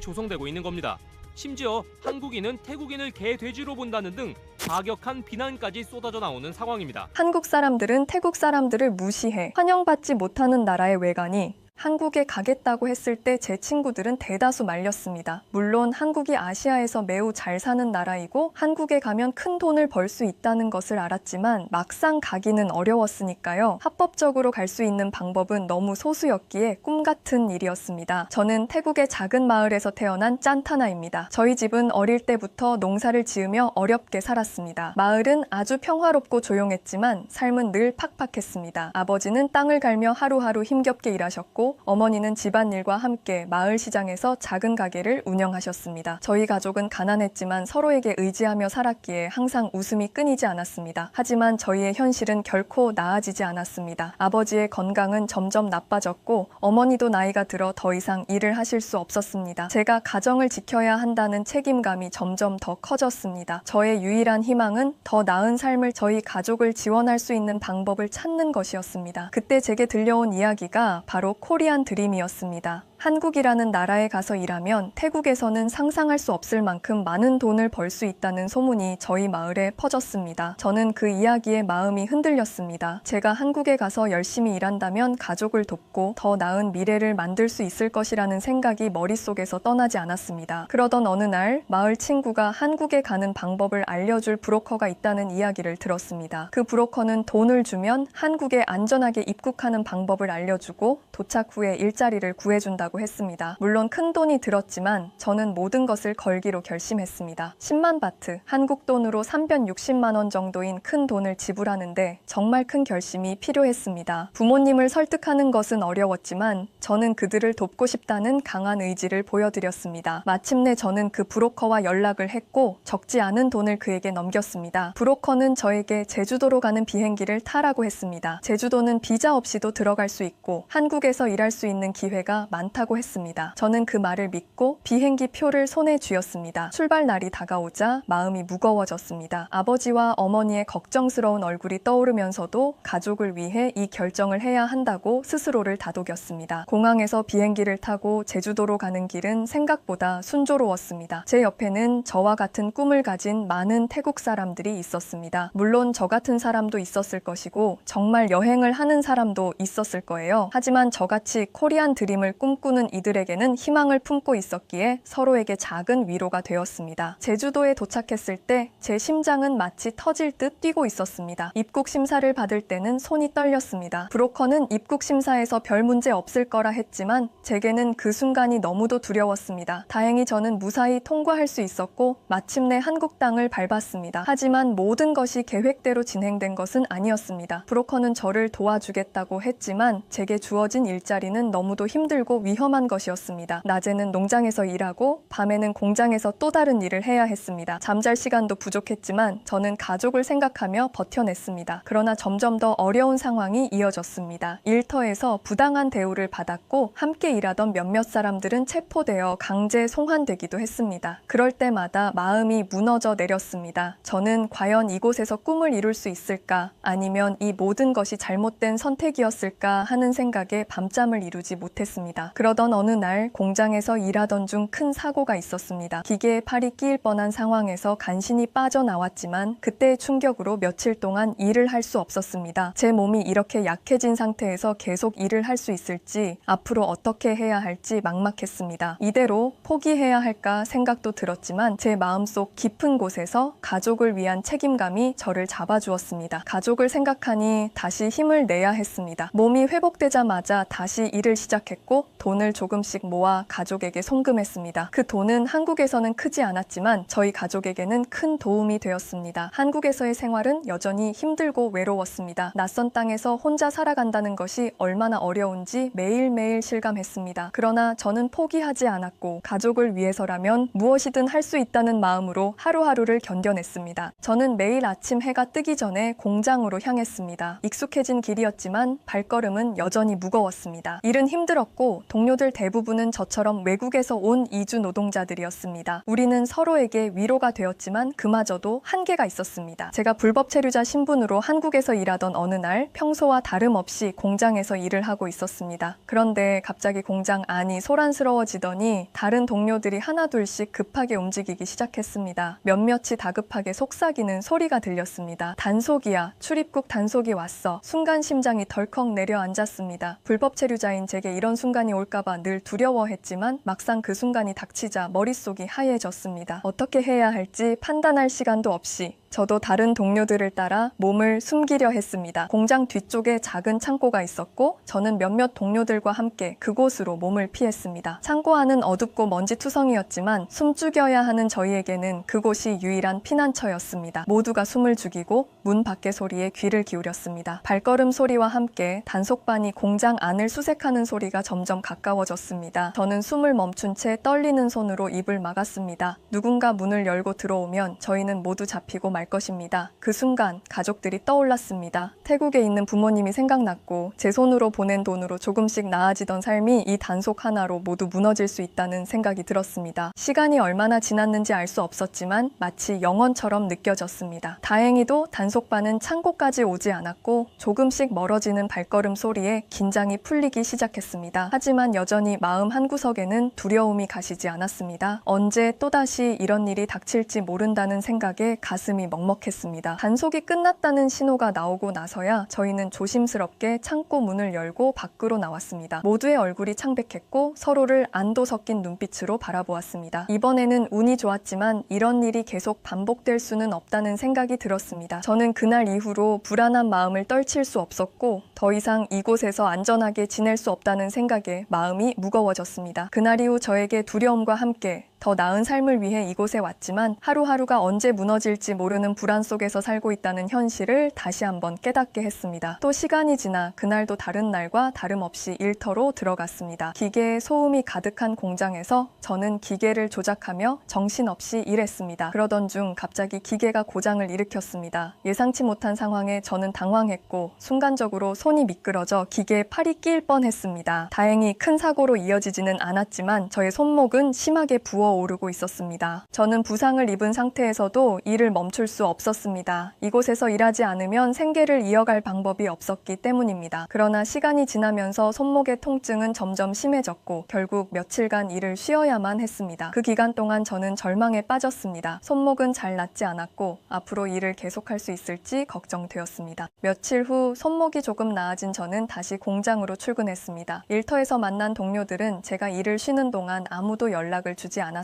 조성되고 있는 겁니다. 심지어 한국인은 태국인을 개돼지로 본다는 등 과격한 비난까지 쏟아져 나오는 상황입니다. 한국 사람들은 태국 사람들을 무시해 환영받지 못하는 나라의 외관이 한국에 가겠다고 했을 때 제 친구들은 대다수 말렸습니다. 물론 한국이 아시아에서 매우 잘 사는 나라이고 한국에 가면 큰 돈을 벌 수 있다는 것을 알았지만 막상 가기는 어려웠으니까요. 합법적으로 갈 수 있는 방법은 너무 소수였기에 꿈 같은 일이었습니다. 저는 태국의 작은 마을에서 태어난 짠타나입니다. 저희 집은 어릴 때부터 농사를 지으며 어렵게 살았습니다. 마을은 아주 평화롭고 조용했지만 삶은 늘 팍팍했습니다. 아버지는 땅을 갈며 하루하루 힘겹게 일하셨고 어머니는 집안일과 함께 마을 시장에서 작은 가게를 운영하셨습니다. 저희 가족은 가난했지만 서로에게 의지하며 살았기에 항상 웃음이 끊이지 않았습니다. 하지만 저희의 현실은 결코 나아지지 않았습니다. 아버지의 건강은 점점 나빠졌고 어머니도 나이가 들어 더 이상 일을 하실 수 없었습니다. 제가 가정을 지켜야 한다는 책임감이 점점 더 커졌습니다. 저의 유일한 희망은 더 나은 삶을 저희 가족을 지원할 수 있는 방법을 찾는 것이었습니다. 그때 제게 들려온 이야기가 바로 코 리안 드림이었습니다. 한국이라는 나라에 가서 일하면 태국에서는 상상할 수 없을 만큼 많은 돈을 벌 수 있다는 소문이 저희 마을에 퍼졌습니다. 저는 그 이야기에 마음이 흔들렸습니다. 제가 한국에 가서 열심히 일한다면 가족을 돕고 더 나은 미래를 만들 수 있을 것이라는 생각이 머릿속에서 떠나지 않았습니다. 그러던 어느 날 마을 친구가 한국에 가는 방법을 알려줄 브로커가 있다는 이야기를 들었습니다. 그 브로커는 돈을 주면 한국에 안전하게 입국하는 방법을 알려주고 도착 후에 일자리를 구해준다 고 했습니다. 물론 큰 돈이 들었지만 저는 모든 것을 걸기로 결심했습니다. 10만 바트, 한국 돈으로 360만 원 정도인 큰 돈을 지불하는데 정말 큰 결심이 필요했습니다. 부모님을 설득하는 것은 어려웠지만 저는 그들을 돕고 싶다는 강한 의지를 보여드렸습니다. 마침내 저는 그 브로커와 연락을 했고 적지 않은 돈을 그에게 넘겼습니다. 브로커는 저에게 제주도로 가는 비행기를 타라고 했습니다. 제주도는 비자 없이도 들어갈 수 있고 한국에서 일할 수 있는 기회가 많다 않다고 했습니다. 저는 그 말을 믿고 비행기 표를 손에 쥐었습니다. 출발 날이 다가오자 마음이 무거워졌습니다. 아버지와 어머니의 걱정스러운 얼굴이 떠오르면서도 가족을 위해 이 결정을 해야 한다고 스스로를 다독였습니다. 공항에서 비행기를 타고 제주도로 가는 길은 생각보다 순조로웠습니다. 제 옆에는 저와 같은 꿈을 가진 많은 태국 사람들이 있었습니다. 물론 저 같은 사람도 있었을 것이고 정말 여행을 하는 사람도 있었을 거예요. 하지만 저같이 코리안 드림을 꿈꾸 꿈꾸는 이들에게는 희망을 품고 있었기에 서로에게 작은 위로가 되었습니다. 제주도에 도착했을 때 제 심장은 마치 터질 듯 뛰고 있었습니다. 입국 심사를 받을 때는 손이 떨렸습니다. 브로커는 입국 심사에서 별 문제 없을 거라 했지만 제게는 그 순간이 너무도 두려웠습니다. 다행히 저는 무사히 통과할 수 있었고 마침내 한국 땅을 밟았습니다. 하지만 모든 것이 계획대로 진행된 것은 아니었습니다. 브로커는 저를 도와주겠다고 했지만 제게 주어진 일자리는 너무도 힘들고 위험 한 것이었습니다. 낮에는 농장에서 일하고 밤에는 공장에서 또 다른 일을 해야 했습니다. 잠잘 시간도 부족했지만 저는 가족을 생각하며 버텨냈습니다. 그러나 점점 더 어려운 상황이 이어졌습니다. 일터에서 부당한 대우를 받았고 함께 일하던 몇몇 사람들은 체포되어 강제 송환되기도 했습니다. 그럴 때마다 마음이 무너져 내렸습니다. 저는 과연 이곳에서 꿈을 이룰 수 있을까 아니면 이 모든 것이 잘못된 선택이었을까 하는 생각에 밤잠을 이루지 못했습니다. 그러던 어느 날 공장에서 일하던 중 큰 사고가 있었습니다. 기계에 팔이 끼일 뻔한 상황에서 간신히 빠져나왔지만 그때의 충격으로 며칠 동안 일을 할 수 없었습니다. 제 몸이 이렇게 약해진 상태에서 계속 일을 할 수 있을지 앞으로 어떻게 해야 할지 막막했습니다. 이대로 포기해야 할까 생각도 들었지만 제 마음속 깊은 곳에서 가족을 위한 책임감이 저를 잡아주었습니다. 가족을 생각하니 다시 힘을 내야 했습니다. 몸이 회복되자마자 다시 일을 시작했고 돈을 조금씩 모아 가족에게 송금했습니다. 그 돈은 한국에서는 크지 않았지만 저희 가족에게는 큰 도움이 되었습니다. 한국에서의 생활은 여전히 힘들고 외로웠습니다. 낯선 땅에서 혼자 살아간다는 것이 얼마나 어려운지 매일매일 실감했습니다. 그러나 저는 포기하지 않았고 가족을 위해서라면 무엇이든 할 수 있다는 마음으로 하루하루를 견뎌냈습니다. 저는 매일 아침 해가 뜨기 전에 공장으로 향했습니다. 익숙해진 길이었지만 발걸음은 여전히 무거웠습니다. 일은 힘들었고 동 동료들 대부분은 저처럼 외국에서 온 이주 노동자들이었습니다. 우리는 서로에게 위로가 되었지만 그마저도 한계가 있었습니다. 제가 불법 체류자 신분으로 한국에서 일하던 어느 날 평소와 다름없이 공장에서 일을 하고 있었습니다. 그런데 갑자기 공장 안이 소란스러워지더니 다른 동료들이 하나둘씩 급하게 움직이기 시작했습니다. 몇몇이 다급하게 속삭이는 소리가 들렸습니다. 단속이야. 출입국 단속이 왔어. 순간 심장이 덜컥 내려앉았습니다. 불법 체류자인 제게 이런 순간이 올까 봐 늘 두려워했지만 막상 그 순간이 닥치자 머릿속이 하얘졌습니다. 어떻게 해야 할지 판단할 시간도 없이 저도 다른 동료들을 따라 몸을 숨기려 했습니다. 공장 뒤쪽에 작은 창고가 있었고 저는 몇몇 동료들과 함께 그곳으로 몸을 피했습니다. 창고 안은 어둡고 먼지투성이었지만 숨죽여야 하는 저희에게는 그곳이 유일한 피난처였습니다. 모두가 숨을 죽이고 문 밖의 소리에 귀를 기울였습니다. 발걸음 소리와 함께 단속반이 공장 안을 수색하는 소리가 점점 가까워졌습니다. 저는 숨을 멈춘 채 떨리는 손으로 입을 막았습니다. 누군가 문을 열고 들어오면 저희는 모두 잡히고 말 것입니다. 그 순간 가족들이 떠올랐습니다. 태국에 있는 부모님이 생각났고 제 손으로 보낸 돈으로 조금씩 나아지던 삶이 이 단속 하나로 모두 무너질 수 있다는 생각이 들었습니다. 시간이 얼마나 지났는지 알 수 없었지만 마치 영원처럼 느껴졌습니다. 다행히도 단속반은 창고까지 오지 않았고 조금씩 멀어지는 발걸음 소리에 긴장이 풀리기 시작했습니다. 하지만 여전히 마음 한구석에는 두려움이 가시지 않았습니다. 언제 또다시 이런 일이 닥칠지 모른다는 생각에 가슴이 먹먹했습니다. 단속이 끝났다는 신호가 나오고 나서야 저희는 조심스럽게 창고 문을 열고 밖으로 나왔습니다. 모두의 얼굴이 창백했고 서로를 안도 섞인 눈빛으로 바라보았습니다. 이번에는 운이 좋았지만 이런 일이 계속 반복될 수는 없다는 생각이 들었습니다. 저는 그날 이후로 불안한 마음을 떨칠 수 없었고 더 이상 이곳에서 안전하게 지낼 수 없다는 생각에 마음이 무거워졌습니다. 그날 이후 저에게 두려움과 함께 더 나은 삶을 위해 이곳에 왔지만 하루하루가 언제 무너질지 모르는 불안 속에서 살고 있다는 현실을 다시 한번 깨닫게 했습니다. 또 시간이 지나 그날도 다른 날과 다름없이 일터로 들어갔습니다. 기계의 소음이 가득한 공장에서 저는 기계를 조작하며 정신없이 일했습니다. 그러던 중 갑자기 기계가 고장을 일으켰습니다. 예상치 못한 상황에 저는 당황했고 순간적으로 손이 미끄러져 기계에 팔이 끼일 뻔했습니다. 다행히 큰 사고로 이어지지는 않았지만 저의 손목은 심하게 부어 오르고 있었습니다. 저는 부상을 입은 상태에서도 일을 멈출 수 없었습니다. 이곳에서 일하지 않으면 생계를 이어갈 방법이 없었기 때문입니다. 그러나 시간이 지나면서 손목의 통증은 점점 심해졌고 결국 며칠간 일을 쉬어야만 했습니다. 그 기간 동안 저는 절망에 빠졌습니다. 손목은 잘 낫지 않았고 앞으로 일을 계속할 수 있을지 걱정되었습니다. 며칠 후 손목이 조금 나아진 저는 다시 공장으로 출근했습니다. 일터에서 만난 동료들은 제가 일을 쉬는 동안 아무도 연락을 주지 않았습니다.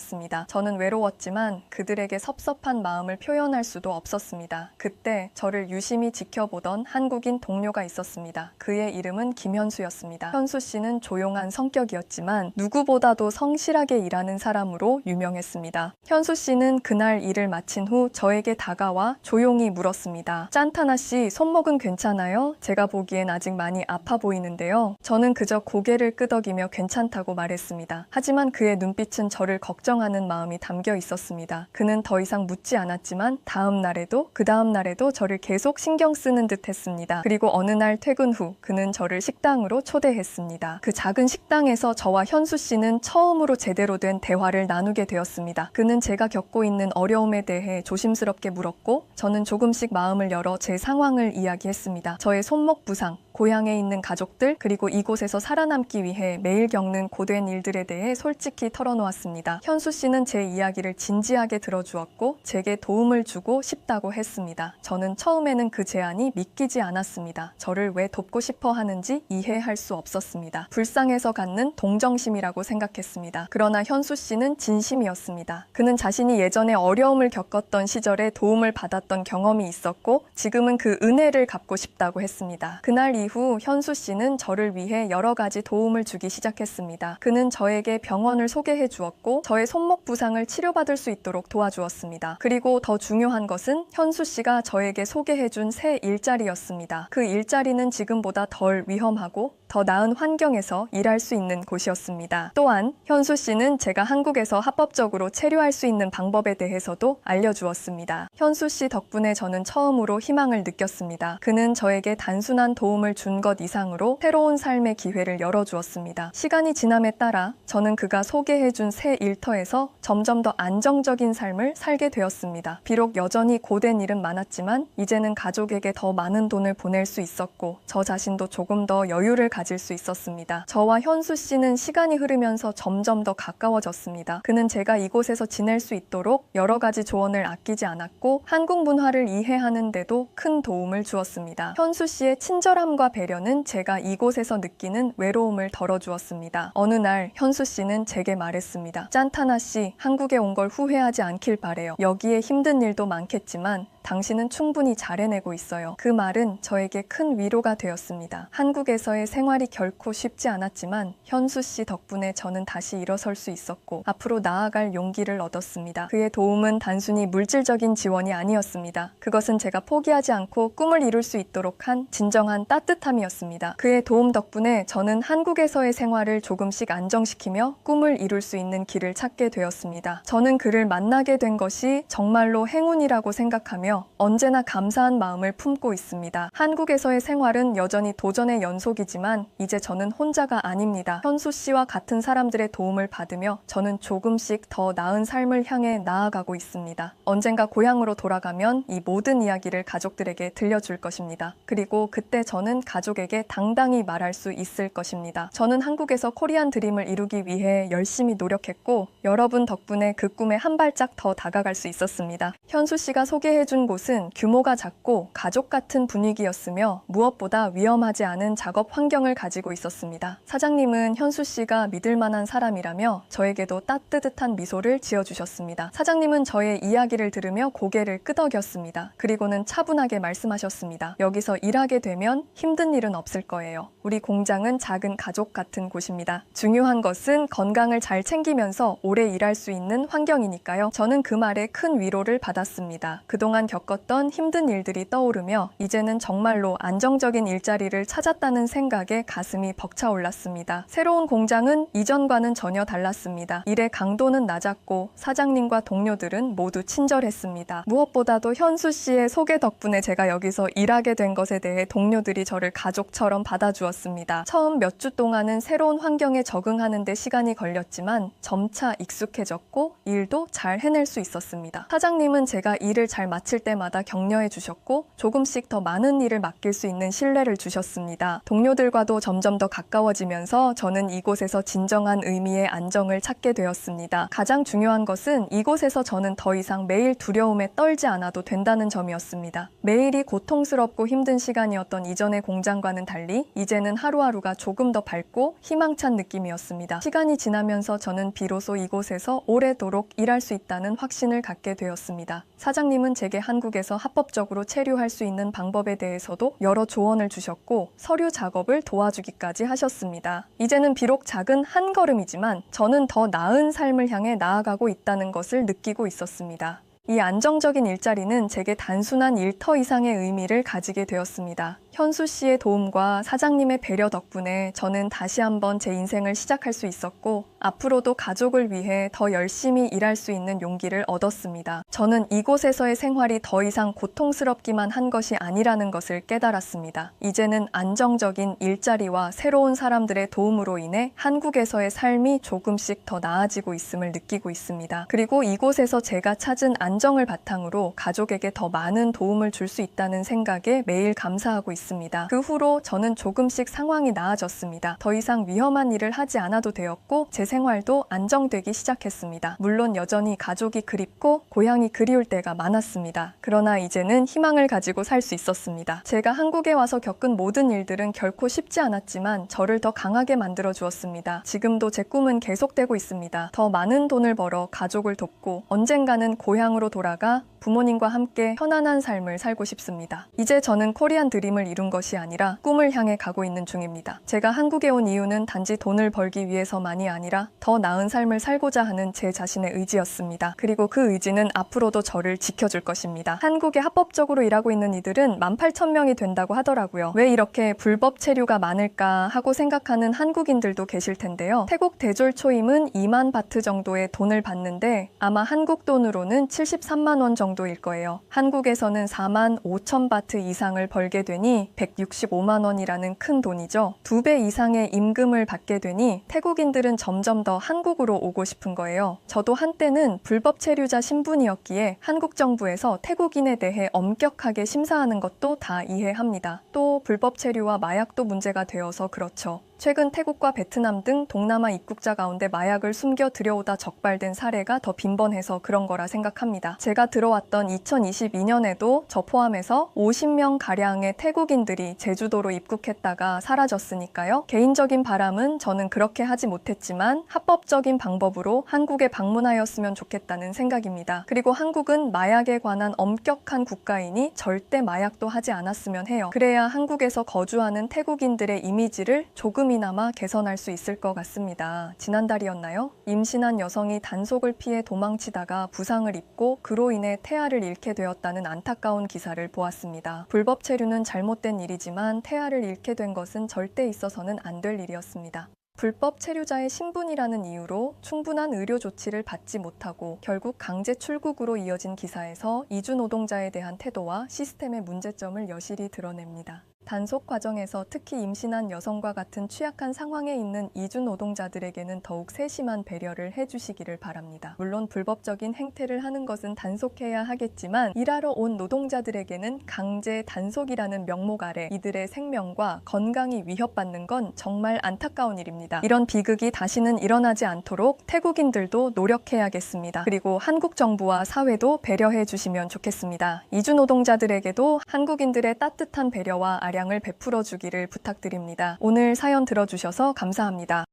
저는 외로웠지만 그들에게 섭섭한 마음을 표현할 수도 없었습니다. 그때 저를 유심히 지켜보던 한국인 동료가 있었습니다. 그의 이름은 김현수였습니다. 현수 씨는 조용한 성격이었지만 누구보다도 성실하게 일하는 사람으로 유명했습니다. 현수 씨는 그날 일을 마친 후 저에게 다가와 조용히 물었습니다. 짠타나 씨, 손목은 괜찮아요? 제가 보기엔 아직 많이 아파 보이는데요. 저는 그저 고개를 끄덕이며 괜찮다고 말했습니다. 하지만 그의 눈빛은 저를 걱정하는 마음이 담겨 있었습니다. 그는 더 이상 묻지 않았지만 다음 날에도 그 다음 날에도 저를 계속 신경 쓰는 듯 했습니다. 그리고 어느 날 퇴근 후 그는 저를 식당으로 초대했습니다. 그 작은 식당에서 저와 현수 씨는 처음으로 제대로 된 대화를 나누게 되었습니다. 그는 제가 겪고 있는 어려움에 대해 조심스럽게 물었고 저는 조금씩 마음을 열어 제 상황을 이야기했습니다. 저의 손목 부상, 고향에 있는 가족들 그리고 이곳에서 살아남기 위해 매일 겪는 고된 일들에 대해 솔직히 털어놓았습니다. 현수 씨는 제 이야기를 진지하게 들어주었고 제게 도움을 주고 싶다고 했습니다. 저는 처음에는 그 제안이 믿기지 않았습니다. 저를 왜 돕고 싶어 하는지 이해할 수 없었습니다. 불쌍해서 갖는 동정심이라고 생각했습니다. 그러나 현수 씨는 진심이었습니다. 그는 자신이 예전에 어려움을 겪었던 시절에 도움을 받았던 경험이 있었고 지금은 그 은혜를 갚고 싶다고 했습니다. 그날 이후 현수 씨는 저를 위해 여러 가지 도움을 주기 시작했습니다. 그는 저에게 병원을 소개해 주었고 저의 손목 부상을 치료받을 수 있도록 도와주었습니다. 그리고 더 중요한 것은 현수 씨가 저에게 소개해 준 새 일자리였습니다. 그 일자리는 지금보다 덜 위험하고 더 나은 환경에서 일할 수 있는 곳이었습니다. 또한 현수 씨는 제가 한국에서 합법적으로 체류할 수 있는 방법에 대해서도 알려주었습니다. 현수 씨 덕분에 저는 처음으로 희망을 느꼈습니다. 그는 저에게 단순한 도움을 준 것 이상으로 새로운 삶의 기회를 열어주었습니다. 시간이 지남에 따라 저는 그가 소개해준 새 일터에서 점점 더 안정적인 삶을 살게 되었습니다. 비록 여전히 고된 일은 많았지만 이제는 가족에게 더 많은 돈을 보낼 수 있었고 저 자신도 조금 더 여유를 가질 수 있었습니다. 저와 현수 씨는 시간이 흐르면서 점점 더 가까워졌습니다. 그는 제가 이곳에서 지낼 수 있도록 여러 가지 조언을 아끼지 않았고 한국 문화를 이해하는데도 큰 도움을 주었습니다. 현수 씨의 친절함과 배려는 제가 이곳에서 느끼는 외로움을 덜어주었습니다. 어느 날 현수 씨는 제게 말했습니다. 짠타나 씨, 한국에 온 걸 후회하지 않길 바래요. 여기에 힘든 일도 많겠지만 당신은 충분히 잘 해내고 있어요. 그 말은 저에게 큰 위로가 되었습니다. 한국에서의 생활이 결코 쉽지 않았지만 현수 씨 덕분에 저는 다시 일어설 수 있었고 앞으로 나아갈 용기를 얻었습니다. 그의 도움은 단순히 물질적인 지원이 아니었습니다. 그것은 제가 포기하지 않고 꿈을 이룰 수 있도록 한 진정한 따뜻함이었습니다. 그의 도움 덕분에 저는 한국에서의 생활을 조금씩 안정시키며 꿈을 이룰 수 있는 길을 찾게 되었습니다. 저는 그를 만나게 된 것이 정말로 행운이라고 생각하며 언제나 감사한 마음을 품고 있습니다. 한국에서의 생활은 여전히 도전의 연속이지만 이제 저는 혼자가 아닙니다. 현수 씨와 같은 사람들의 도움을 받으며 저는 조금씩 더 나은 삶을 향해 나아가고 있습니다. 언젠가 고향으로 돌아가면 이 모든 이야기를 가족들에게 들려줄 것입니다. 그리고 그때 저는 가족에게 당당히 말할 수 있을 것입니다. 저는 한국에서 코리안 드림을 이루기 위해 열심히 노력했고 여러분 덕분에 그 꿈에 한 발짝 더 다가갈 수 있었습니다. 현수 씨가 소개해준 곳은 규모가 작고 가족 같은 분위기였으며 무엇보다 위험하지 않은 작업 환경을 가지고 있었습니다. 사장님은 현수 씨가 믿을 만한 사람이라며 저에게도 따뜻한 미소를 지어주셨습니다. 사장님은 저의 이야기를 들으며 고개를 끄덕였습니다. 그리고는 차분하게 말씀하셨습니다. 여기서 일하게 되면 힘든 일은 없을 거예요. 우리 공장은 작은 가족 같은 곳입니다. 중요한 것은 건강을 잘 챙기면서 오래 일할 수 있는 환경이니까요. 저는 그 말에 큰 위로를 받았습니다. 그동안 겪었던 힘든 일들이 떠오르며 이제는 정말로 안정적인 일자리를 찾았다는 생각에 가슴이 벅차올랐습니다. 새로운 공장은 이전과는 전혀 달랐습니다. 일의 강도는 낮았고 사장님과 동료들은 모두 친절했습니다. 무엇보다도 현수 씨의 소개 덕분에 제가 여기서 일하게 된 것에 대해 동료들이 저를 가족처럼 받아주었습니다. 처음 몇 주 동안은 새로운 환경에 적응하는 데 시간이 걸렸지만 점차 익숙해졌고 일도 잘 해낼 수 있었습니다. 사장님은 제가 일을 잘 마칠 때마다 격려해 주셨고 조금씩 더 많은 일을 맡길 수 있는 신뢰를 주셨습니다. 동료들과도 점점 더 가까워지면서 저는 이곳에서 진정한 의미의 안정을 찾게 되었습니다. 가장 중요한 것은 이곳에서 저는 더 이상 매일 두려움에 떨지 않아도 된다는 점이었습니다. 매일이 고통스럽고 힘든 시간이었던 이전의 공장과는 달리 이제는 하루하루가 조금 더 밝고 희망찬 느낌이었습니다. 시간이 지나면서 저는 비로소 이곳에서 오래도록 일할 수 있다는 확신을 갖게 되었습니다. 사장님은 제게 한국에서 합법적으로 체류할 수 있는 방법에 대해서도 여러 조언을 주셨고 서류 작업을 도와주기까지 하셨습니다. 이제는 비록 작은 한 걸음이지만 저는 더 나은 삶을 향해 나아가고 있다는 것을 느끼고 있었습니다. 이 안정적인 일자리는 제게 단순한 일터 이상의 의미를 가지게 되었습니다. 현수 씨의 도움과 사장님의 배려 덕분에 저는 다시 한번 제 인생을 시작할 수 있었고 앞으로도 가족을 위해 더 열심히 일할 수 있는 용기를 얻었습니다. 저는 이곳에서의 생활이 더 이상 고통스럽기만 한 것이 아니라는 것을 깨달았습니다. 이제는 안정적인 일자리와 새로운 사람들의 도움으로 인해 한국에서의 삶이 조금씩 더 나아지고 있음을 느끼고 있습니다. 그리고 이곳에서 제가 찾은 안정을 바탕으로 가족에게 더 많은 도움을 줄 수 있다는 생각에 매일 감사하고 있습니다. 있습니다. 그 후로 저는 조금씩 상황이 나아졌습니다. 더 이상 위험한 일을 하지 않아도 되었고 제 생활도 안정되기 시작했습니다. 물론 여전히 가족이 그립고 고향이 그리울 때가 많았습니다. 그러나 이제는 희망을 가지고 살 수 있었습니다. 제가 한국에 와서 겪은 모든 일들은 결코 쉽지 않았지만 저를 더 강하게 만들어 주었습니다. 지금도 제 꿈은 계속되고 있습니다. 더 많은 돈을 벌어 가족을 돕고 언젠가는 고향으로 돌아가 부모님과 함께 편안한 삶을 살고 싶습니다. 이제 저는 코리안 드림을 이룬 것이 아니라 꿈을 향해 가고 있는 중입니다. 제가 한국에 온 이유는 단지 돈을 벌기 위해서만이 아니라 더 나은 삶을 살고자 하는 제 자신의 의지였습니다. 그리고 그 의지는 앞으로도 저를 지켜줄 것입니다. 한국에 합법적으로 일하고 있는 이들은 18,000명이 된다고 하더라고요. 왜 이렇게 불법 체류가 많을까 하고 생각하는 한국인들도 계실 텐데요. 태국 대졸 초임은 2만 바트 정도의 돈을 받는데 아마 한국 돈으로는 73만 원 정도 일 거예요. 한국에서는 4만 5천 바트 이상을 벌게 되니 165만 원이라는 큰 돈이죠. 두 배 이상의 임금을 받게 되니 태국인들은 점점 더 한국으로 오고 싶은 거예요. 저도 한때는 불법 체류자 신분이었기에 한국 정부에서 태국인에 대해 엄격하게 심사하는 것도 다 이해합니다. 또 불법 체류와 마약도 문제가 되어서 그렇죠. 최근 태국과 베트남 등 동남아 입국자 가운데 마약을 숨겨 들여오다 적발된 사례가 더 빈번해서 그런 거라 생각합니다. 제가 들어왔던 2022년에도 저 포함해서 50명 가량의 태국인들이 제주도로 입국했다가 사라졌으니까요. 개인적인 바람은 저는 그렇게 하지 못했지만 합법적인 방법으로 한국에 방문하였으면 좋겠다는 생각입니다. 그리고 한국은 마약에 관한 엄격한 국가이니 절대 마약도 하지 않았으면 해요. 그래야 한국에서 거주하는 태국인들의 이미지를 조금 조금이나마 개선할 수 있을 것 같습니다. 지난달이었나요? 임신한 여성이 단속을 피해 도망치다가 부상을 입고 그로 인해 태아를 잃게 되었다는 안타까운 기사를 보았습니다. 불법 체류는 잘못된 일이지만 태아를 잃게 된 것은 절대 있어서는 안 될 일이었습니다. 불법 체류자의 신분이라는 이유로 충분한 의료 조치를 받지 못하고 결국 강제 출국으로 이어진 기사에서 이주 노동자에 대한 태도와 시스템의 문제점을 여실히 드러냅니다. 단속 과정에서 특히 임신한 여성과 같은 취약한 상황에 있는 이주 노동자들에게는 더욱 세심한 배려를 해주시기를 바랍니다. 물론 불법적인 행태를 하는 것은 단속해야 하겠지만 일하러 온 노동자들에게는 강제 단속이라는 명목 아래 이들의 생명과 건강이 위협받는 건 정말 안타까운 일입니다. 이런 비극이 다시는 일어나지 않도록 태국인들도 노력해야겠습니다. 그리고 한국 정부와 사회도 배려해 주시면 좋겠습니다. 이주 노동자들에게도 한국인들의 따뜻한 배려와 아량을 베풀어 주기를 부탁드립니다. 오늘 사연 들어주셔서 감사합니다.